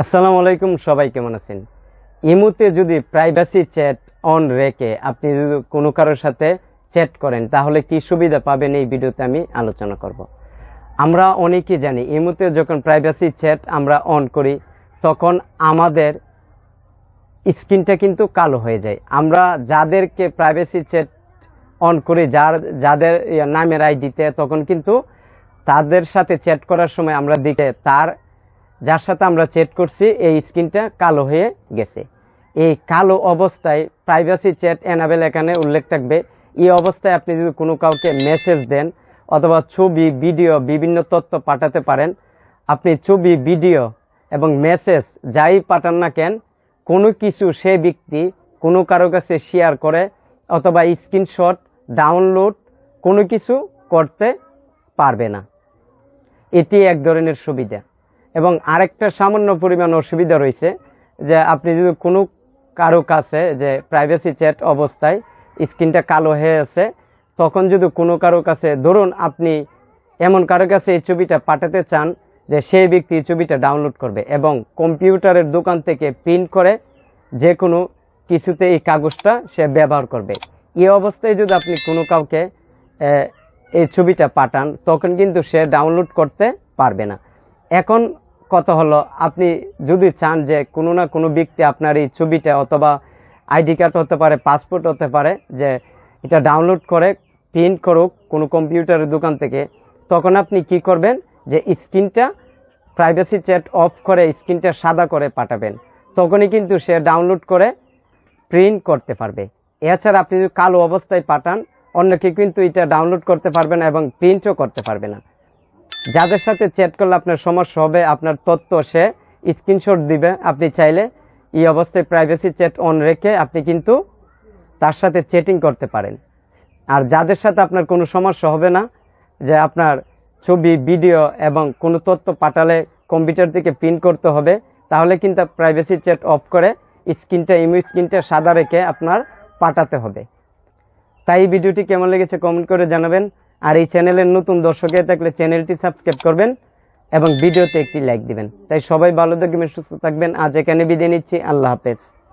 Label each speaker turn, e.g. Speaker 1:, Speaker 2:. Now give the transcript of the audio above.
Speaker 1: আসসালামু আলাইকুম, সবাই কেমন আছেন? ইমুতে যদি প্রাইভেসি চ্যাট অন রেখে আপনি যদি কোনো কারোর সাথে চ্যাট করেন, তাহলে কি সুবিধা পাবেন এই ভিডিওতে আমি আলোচনা করব। আমরা অনেকেই জানি ইমুতে যখন প্রাইভেসি চ্যাট আমরা অন করি, তখন আমাদের স্ক্রিনটা কিন্তু কালো হয়ে যায়। আমরা যাদেরকে প্রাইভেসি চ্যাট অন করি, যার, যাদের নামের আইডিতে তখন কিন্তু তাদের সাথে চ্যাট করার সময় আমরা দিকে তার যার সাথে আমরা চ্যাট করছি, এই স্ক্রিনটা কালো হয়ে গেছে। এই কালো অবস্থায় প্রাইভেসি চ্যাট অ্যানাবেল এখানে উল্লেখ থাকবে। এই অবস্থায় আপনি যদি কোনো কাউকে মেসেজ দেন অথবা ছবি ভিডিও বিভিন্ন তথ্য পাঠাতে পারেন, আপনি ছবি ভিডিও এবং মেসেজ যাই পাঠান না কেন, কোনো কিছু সে ব্যক্তি কোনো কারও কাছে শেয়ার করে অথবা স্ক্রিনশট ডাউনলোড কোনো কিছু করতে পারবে না। এটি এক ধরনের সুবিধা। এবং আরেকটা সামান্য পরিমাণ অসুবিধা রয়েছে যে আপনি যদি কোনো কারও কাছে যে প্রাইভেসি চ্যাট অবস্থায় স্ক্রিনটা কালো হয়ে আছে, তখন যদি কোনো কারও কাছে, ধরুন আপনি এমন কারও কাছে এই ছবিটা পাঠাতে চান যে সেই ব্যক্তি এই ছবিটা ডাউনলোড করবে এবং কম্পিউটারের দোকান থেকে প্রিন্ট করে যে কোনো কিছুতে এই কাগজটা সে ব্যবহার করবে। এই অবস্থায় যদি আপনি কোনো কাউকে এই ছবিটা পাঠান, তখন কিন্তু সে ডাউনলোড করতে পারবে না। এখন কত হলো? আপনি যদি চান যে কোনো না কোনো ব্যক্তি আপনার এই ছবিটা অথবা আইডি কার্ড হতে পারে, পাসপোর্ট হতে পারে, যে এটা ডাউনলোড করে, প্রিন্ট করুক কোনো কম্পিউটারের দোকান থেকে, তখন আপনি কি করবেন? যে স্ক্রিনটা প্রাইভেসি চ্যাট অফ করে স্ক্রিনটা সাদা করে পাঠাবেন। তখনই কিন্তু সে ডাউনলোড করে প্রিন্ট করতে পারবে। এছাড়া আপনি যদি কালো অবস্থায় পাঠান অন্য কেউ কিন্তু এটা ডাউনলোড করতে পারবে না এবং প্রিন্টও করতে পারবে না। যাদের সাথে চ্যাট করলে আপনার সমস্যা হবে, আপনার তথ্য সে স্ক্রিনশট দিবে। আপনি চাইলে এই অবস্থায় প্রাইভেসি চ্যাট অন রেখে আপনি কিন্তু তার সাথে চ্যাটিং করতে পারেন। আর যাদের সাথে আপনার কোনো সমস্যা হবে না, যে আপনার ছবি ভিডিও এবং কোনো তথ্য পাঠালে কম্পিউটার থেকে প্রিন্ট করতে হবে, তাহলে কিন্তু প্রাইভেসি চ্যাট অফ করে স্ক্রিনটা ইমো স্ক্রিনটা সাদা রেখে আপনার পাঠাতে হবে। তাই ভিডিওটি কেমন লেগেছে কমেন্ট করে জানাবেন। আর এই চ্যানেলের নতুন দর্শক থাকলে চ্যানেলটি সাবস্ক্রাইব করবেন এবং ভিডিওতে একটি লাইক দিবেন। তাই সবাই ভালো থাকবেন, সুস্থ থাকবেন। আজ এখানে বিদায় নিচ্ছি। আল্লাহ হাফেজ।